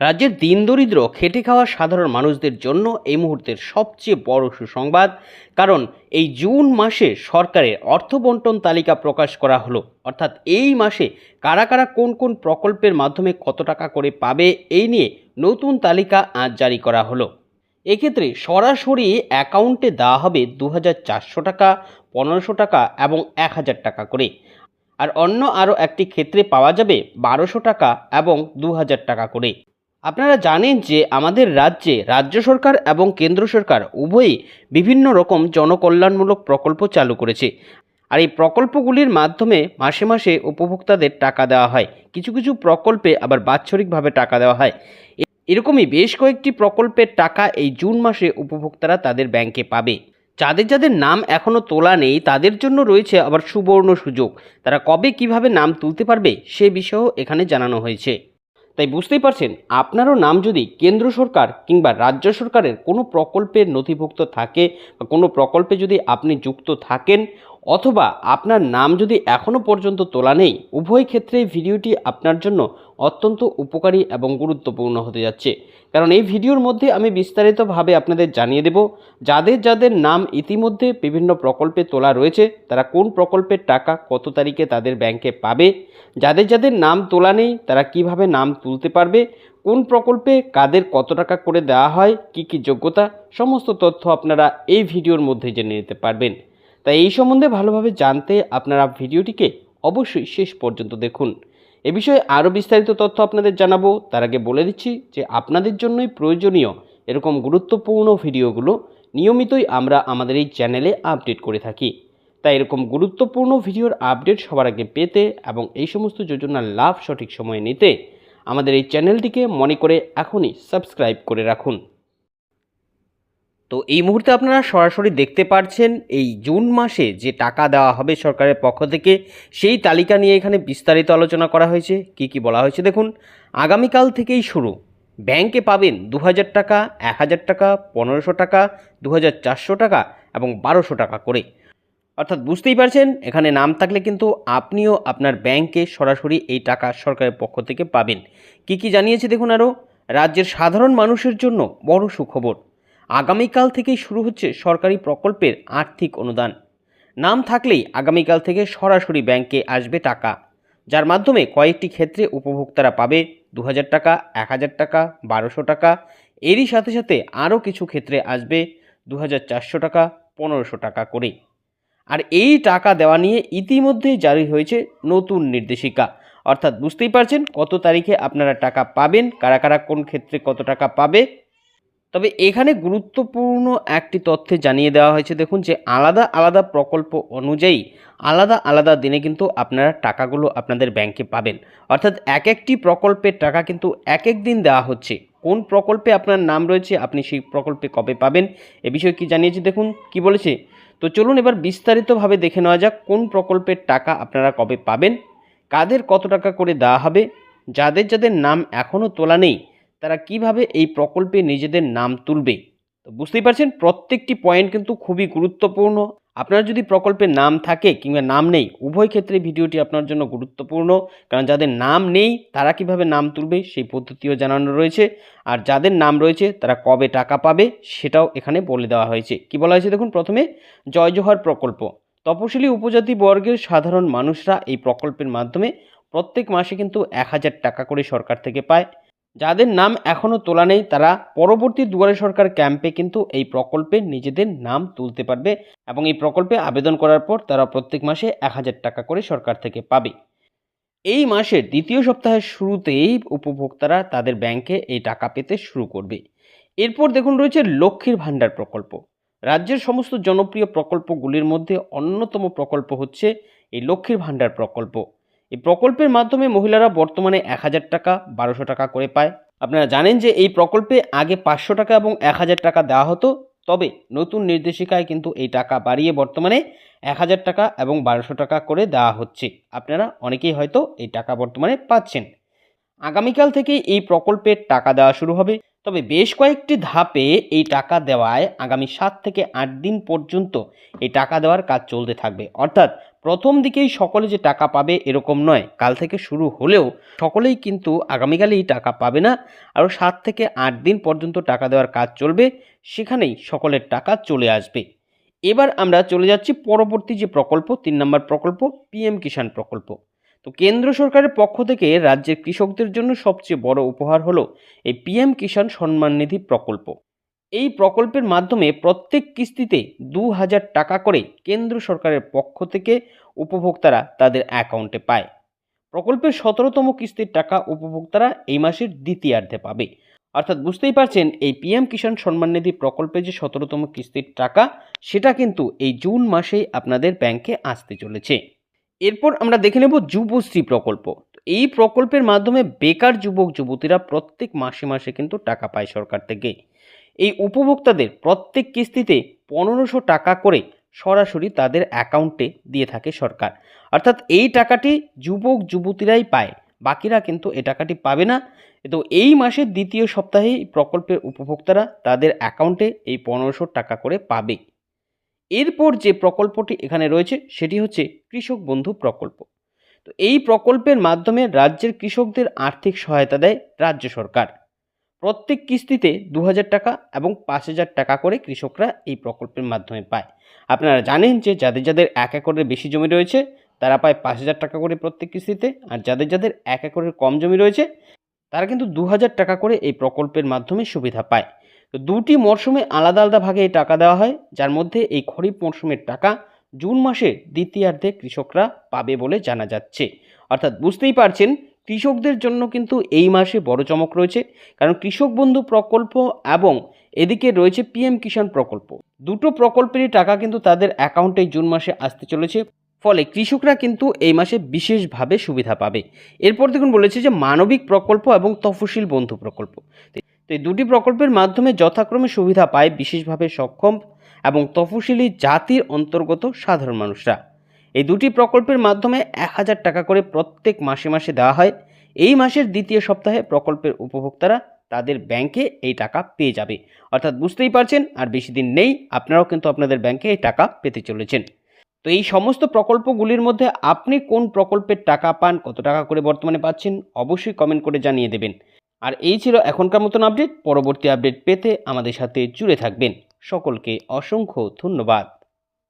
রাজ্যের দিনদরিদ্র খেটে খাওয়া সাধারণ মানুষদের জন্য এই মুহূর্তের সবচেয়ে বড় সুসংবাদ। কারণ এই জুন মাসে সরকারের অর্থ বন্টন তালিকা প্রকাশ করা হলো। অর্থাৎ এই মাসে কারা কারা কোন কোন প্রকল্পের মাধ্যমে কত টাকা করে পাবে, এই নিয়ে নতুন তালিকা আজ জারি করা হলো। এক্ষেত্রে সরাসরি অ্যাকাউন্টে দেওয়া হবে দু টাকা, পনেরোশো টাকা এবং এক হাজার টাকা করে। আর অন্য আরও একটি ক্ষেত্রে পাওয়া যাবে বারোশো টাকা এবং দু হাজার টাকা করে। আপনারা জানেন যে আমাদের রাজ্যে রাজ্য সরকার এবং কেন্দ্র সরকার উভয়ই বিভিন্ন রকম জনকল্যাণমূলক প্রকল্প চালু করেছে। আর এই প্রকল্পগুলির মাধ্যমে মাসে মাসে উপভোক্তাদের টাকা দেওয়া হয়। কিছু কিছু প্রকল্পে আবার বাৎসরিকভাবে টাকা দেওয়া হয়। এরকমই বেশ কয়েকটি প্রকল্পের টাকা এই জুন মাসে উপভোক্তারা তাদের ব্যাংকে পাবে। যাদের যাদের নাম এখনও তোলা নেই, তাদের জন্য রয়েছে আবার সুবর্ণ সুযোগ। তারা কবে কীভাবে নাম তুলতে পারবে সে বিষয়েও এখানে জানানো হয়েছে। তাই বুঝতেই পারছেন, আপনারও নাম যদি কেন্দ্র সরকার কিংবা রাজ্য সরকারের কোনো প্রকল্পের নথিভুক্ত থাকে বা কোনো প্রকল্পে যদি আপনি যুক্ত থাকেন অথবা আপনার নাম যদি এখনও পর্যন্ত তোলা নেই, উভয় ক্ষেত্রেই ভিডিওটি আপনার জন্য অত্যন্ত উপকারী এবং গুরুত্বপূর্ণ হতে যাচ্ছে। কারণ এই ভিডিওর মধ্যে আমি বিস্তারিতভাবে আপনাদের জানিয়ে দেব, যাদের যাদের নাম ইতিমধ্যে বিভিন্ন প্রকল্পে তোলা রয়েছে, তারা কোন প্রকল্পের টাকা কত তারিখে তাদের ব্যাংকে পাবে, যাদের যাদের নাম তোলা নেই, তারা কীভাবে নাম তুলতে পারবে, কোন প্রকল্পে কাদের কত টাকা করে দেওয়া হয়, কি কি যোগ্যতা, সমস্ত তথ্য আপনারা এই ভিডিওর মধ্যে জেনে নিতে পারবেন। তাই এই সম্বন্ধে ভালোভাবে জানতে আপনারা ভিডিওটিকে অবশ্যই শেষ পর্যন্ত দেখুন। এ বিষয়ে আরও বিস্তারিত তথ্য আপনাদের জানাব। তার আগে বলে দিচ্ছি যে আপনাদের জন্যই প্রয়োজনীয় এরকম গুরুত্বপূর্ণ ভিডিওগুলো নিয়মিতই আমরা আমাদের এই চ্যানেলে আপডেট করে থাকি। তাই এরকম গুরুত্বপূর্ণ ভিডিওর আপডেট সবার আগে পেতে এবং এই সমস্ত যোজনার লাভ সঠিক সময়ে নিতে আমাদের এই চ্যানেলটিকে মনে করে এখনই সাবস্ক্রাইব করে রাখুন। তো এই মুহূর্তে আপনারা সরাসরি দেখতে পারছেন এই জুন মাসে যে টাকা দেওয়া হবে সরকারের পক্ষ থেকে, সেই তালিকা নিয়ে এখানে বিস্তারিত আলোচনা করা হয়েছে। কি কি বলা হয়েছে দেখুন, আগামীকাল থেকেই শুরু। ব্যাংকে পাবেন দু হাজার টাকা এক হাজার টাকা, পনেরোশো টাকা দু হাজার চারশো টাকা এবং বারোশো টাকা করে। অর্থাৎ বুঝতেই পারছেন, এখানে নাম থাকলে কিন্তু আপনিও আপনার ব্যাংকে সরাসরি এই টাকা সরকারের পক্ষ থেকে পাবেন। কি কি জানিয়েছে দেখুন আরও রাজ্যের সাধারণ মানুষের জন্য বড় সুখবর। আগামীকাল থেকেই শুরু হচ্ছে সরকারি প্রকল্পের আর্থিক অনুদান। নাম থাকলেই আগামীকাল থেকে সরাসরি ব্যাংকে আসবে টাকা, যার মাধ্যমে কয়েকটি ক্ষেত্রে উপভোক্তারা পাবে দু হাজার টাকা এক হাজার টাকা, বারোশো টাকা। এরই সাথে সাথে আরও কিছু ক্ষেত্রে আসবে দু হাজার চারশো টাকা, পনেরোশো টাকা করে। আর এই টাকা দেওয়া নিয়ে ইতিমধ্যেই জারি হয়েছে নতুন নির্দেশিকা। অর্থাৎ বুঝতেই পারছেন কত তারিখে আপনারা টাকা পাবেন, কারা কারা কোন ক্ষেত্রে কত টাকা পাবে তবে এখানে গুরুত্বপূর্ণ একটি তথ্যে জানিয়ে দেওয়া হয়েছে, দেখুন, যে আলাদা আলাদা প্রকল্প অনুযায়ী আলাদা আলাদা দিনে কিন্তু আপনারা টাকাগুলো আপনাদের ব্যাংকে পাবেন। অর্থাৎ এক একটি প্রকল্পের টাকা কিন্তু এক এক দিন দেওয়া হচ্ছে। কোন প্রকল্পে আপনার নাম রয়েছে, আপনি সেই প্রকল্পে কবে পাবেন, এ বিষয়ে কি জানিয়েছে, দেখুন, কি বলেছে? তো চলুন এবার বিস্তারিতভাবে দেখে নেওয়া যাক কোন প্রকল্পের টাকা আপনারা কবে পাবেন, কাদের কত টাকা করে দেওয়া হবে, যাদের যাদের নাম এখনও তোলা নেই তারা কীভাবে এই প্রকল্পে নিজেদের নাম তুলবে? তো বুঝতেই পারছেন, প্রত্যেকটি পয়েন্ট কিন্তু খুবই গুরুত্বপূর্ণ। আপনার যদি প্রকল্পের নাম থাকে কিংবা নাম নেই, উভয় ক্ষেত্রে ভিডিওটি আপনার জন্য গুরুত্বপূর্ণ। কারণ যাদের নাম নেই, তারা কীভাবে নাম তুলবে, সেই পদ্ধতিও জানানো রয়েছে। আর যাদের নাম রয়েছে, তারা কবে টাকা পাবে, সেটাও এখানে বলে দেওয়া হয়েছে। কি বলা হয়েছে দেখুন, প্রথমে জয় জোহার প্রকল্প। তপশিলি উপজাতি বর্গের সাধারণ মানুষরা এই প্রকল্পের মাধ্যমে প্রত্যেক মাসে কিন্তু এক হাজার টাকা করে সরকার থেকে পায়। যাদের নাম এখনও তোলা নেই, তারা পরবর্তী দুয়ারে সরকার ক্যাম্পে কিন্তু এই প্রকল্পে নিজেদের নাম তুলতে পারবে এবং এই প্রকল্পে আবেদন করার পর তারা প্রত্যেক মাসে এক হাজার টাকা করে সরকার থেকে পাবে। এই মাসের দ্বিতীয় সপ্তাহের শুরুতেই উপভোক্তারা তাদের ব্যাংকে এই টাকা পেতে শুরু করবে। এরপর দেখুন রয়েছে লক্ষ্মীর ভাণ্ডার প্রকল্প। রাজ্যের সমস্ত জনপ্রিয় প্রকল্পগুলির মধ্যে অন্যতম প্রকল্প হচ্ছে এই লক্ষ্মীর ভাণ্ডার প্রকল্প। এই প্রকল্পের মাধ্যমে মহিলারা বর্তমানে এক হাজার টাকা, বারোশো টাকা করে পায়। আপনারা জানেন যে এই প্রকল্পে আগে পাঁচশো টাকা এবং এক হাজার টাকা দেওয়া হতো, তবে নতুন নির্দেশিকায় কিন্তু এই টাকা বাড়িয়ে বর্তমানে এক হাজার টাকা এবং বারোশো টাকা করে দেওয়া হচ্ছে। আপনারা অনেকেই হয়তো এই টাকা বর্তমানে পাচ্ছেন। আগামীকাল থেকে এই প্রকল্পের টাকা দেওয়া শুরু হবে। তবে বেশ কয়েকটি ধাপে এই টাকা দেওয়ায় আগামী সাত থেকে আট দিন পর্যন্ত এই টাকা দেওয়ার কাজ চলতে থাকবে। অর্থাৎ প্রথম দিকেই সকলে যে টাকা পাবে এরকম নয়। কাল থেকে শুরু হলেও সকলেই কিন্তু আগামীকালেই টাকা পাবে না আরও সাত থেকে আট দিন পর্যন্ত টাকা দেওয়ার কাজ চলবে, সেখানেই সকলের টাকা চলে আসবে। এবার আমরা চলে যাচ্ছি পরবর্তী যে প্রকল্প, তিন নম্বর প্রকল্প, পিএম কিষাণ প্রকল্প। তো কেন্দ্র সরকারের পক্ষ থেকে রাজ্যের কৃষকদের জন্য সবচেয়ে বড় উপহার হলো এই পিএম কিষাণ সম্মান নিধি প্রকল্প। এই প্রকল্পের মাধ্যমে প্রত্যেক কিস্তিতে দু হাজার টাকা করে কেন্দ্র সরকারের পক্ষ থেকে উপভোক্তারা তাদের অ্যাকাউন্টে পায়। প্রকল্পের সতেরোতম কিস্তির টাকা উপভোক্তারা এই মাসের দ্বিতীয়ার্ধে পাবে। অর্থাৎ বুঝতেই পারছেন, এই পিএম কিষাণ সম্মান নিধি প্রকল্পে যে সতেরোতম কিস্তির টাকা, সেটা কিন্তু এই জুন মাসেই আপনাদের ব্যাংকে আসতে চলেছে। এরপর আমরা দেখে নেব যুবশ্রী প্রকল্প। এই প্রকল্পের মাধ্যমে বেকার যুবক, যুবতীরা প্রত্যেক মাসে মাসে কিন্তু টাকা পায় সরকার থেকে। এই উপভোক্তাদের প্রত্যেক কিস্তিতে পনেরোশো টাকা করে সরাসরি তাদের অ্যাকাউন্টে দিয়ে থাকে সরকার। অর্থাৎ এই টাকাটি যুবক, যুবতীরাই পায়, বাকিরা কিন্তু এ টাকাটি পাবে না। তো এই মাসের দ্বিতীয় সপ্তাহে প্রকল্পের উপভোক্তারা তাদের অ্যাকাউন্টে এই পনেরোশো টাকা করে পাবে। এরপর যে প্রকল্পটি এখানে রয়েছে, সেটি হচ্ছে কৃষক বন্ধু প্রকল্প। তো এই প্রকল্পের মাধ্যমে রাজ্যের কৃষকদের আর্থিক সহায়তা দেয় রাজ্য সরকার। প্রত্যেক কিস্তিতে দু হাজার টাকা এবং পাঁচ হাজার টাকা করে কৃষকরা এই প্রকল্পের মাধ্যমে পায়। আপনারা জানেন যে যাদের যাদের এক একরের বেশি জমি রয়েছে, তারা পায় পাঁচ হাজার টাকা করে প্রত্যেক কিস্তিতে, আর যাদের যাদের এক একরের কম জমি রয়েছে, তারা কিন্তু দু হাজার টাকা করে এই প্রকল্পের মাধ্যমে সুবিধা পায়। তো দুটি মরশুমে আলাদা আলাদা ভাগে এই টাকা দেওয়া হয়, যার মধ্যে এই খরিফ মরশুমের টাকা জুন মাসের দ্বিতীয়ার্ধে কৃষকরা পাবে বলে জানা যাচ্ছে। অর্থাৎ বুঝতেই পারছেন কৃষকদের জন্য কিন্তু এই মাসে বড় চমক রয়েছে। কারণ কৃষক বন্ধু প্রকল্প এবং এদিকে রয়েছে পিএম কিষাণ প্রকল্প। দুটো প্রকল্পেরই টাকা কিন্তু তাদের অ্যাকাউন্টে জুন মাসে আসতে চলেছে। ফলে কৃষকরা কিন্তু এই মাসে বিশেষভাবে সুবিধা পাবে। এরপর দেখুন বলেছে যে মানবিক প্রকল্প এবং তফসিল বন্ধু প্রকল্প। তো এই দুটি প্রকল্পের মাধ্যমে যথাক্রমে সুবিধা পায় বিশেষভাবে সক্ষম এবং তফসিলি জাতির অন্তর্গত সাধারণ মানুষরা। এই দুটি প্রকল্পের মাধ্যমে এক হাজার টাকা করে প্রত্যেক মাসে মাসে দেওয়া হয়। এই মাসের দ্বিতীয় সপ্তাহে প্রকল্পের উপভোক্তারা তাদের ব্যাংকে এই টাকা পেয়ে যাবে। অর্থাৎ বুঝতেই পারছেন, আর বেশি দিন নেই, আপনারাও কিন্তু আপনাদের ব্যাংকে এই টাকা পেতে চলেছেন। তো এই সমস্ত প্রকল্পগুলির মধ্যে আপনি কোন প্রকল্পের টাকা পান, কত টাকা করে বর্তমানে পাচ্ছেন, অবশ্যই কমেন্ট করে জানিয়ে দেবেন। আর এই ছিল এখনকার মতন আপডেট, পরবর্তী আপডেট পেতে আমাদের সাথে জুড়ে থাকবেন। সকলকে অসংখ্য ধন্যবাদ।